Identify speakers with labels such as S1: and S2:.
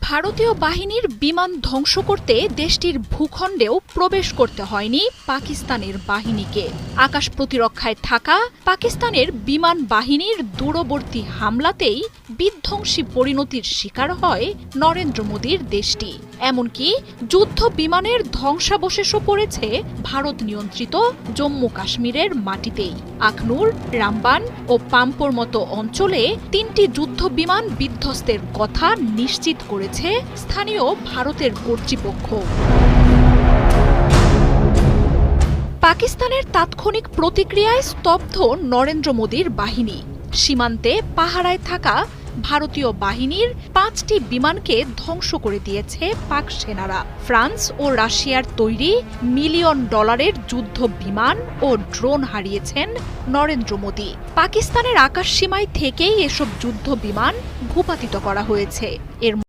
S1: ভারতীয় বাহিনীর বিমান ধ্বংস করতে দেশটির ভূখণ্ডেও প্রবেশ করতে হয়নি পাকিস্তানের বাহিনীকে। আকাশ প্রতিরক্ষায় থাকা পাকিস্তানের বিমান বাহিনীর দূরবর্তী হামলাতেই বিধ্বংসী পরিণতির শিকার হয় নরেন্দ্র মোদীর দেশটি। এমনকি যুদ্ধ বিমানের ধ্বংসাবশেষও পড়েছে ভারত নিয়ন্ত্রিত জম্মু কাশ্মীরের মাটিতেই। আখনুর, রামবান ও পাম্পোর মতো অঞ্চলে তিনটি যুদ্ধ বিমান বিধ্বস্তের কথা নিশ্চিত করেছে স্থানীয় ভারতের কর্তৃপক্ষ। পাকিস্তানের তাৎক্ষণিক প্রতিক্রিয়ায় স্তব্ধ নরেন্দ্র মোদীর বাহিনী। সীমান্তে পাহারায় থাকা ভারতীয় বাহিনীর পাঁচটি বিমানকে ধ্বংস করে দিয়েছে পাক সেনারা। ফ্রান্স ও রাশিয়ার তৈরি মিলিয়ন ডলারের যুদ্ধ বিমান ও ড্রোন হারিয়েছেন নরেন্দ্র মোদী। পাকিস্তানের আকাশসীমায় থেকেই এসব যুদ্ধ বিমান ভূপাতিত করা হয়েছে। এর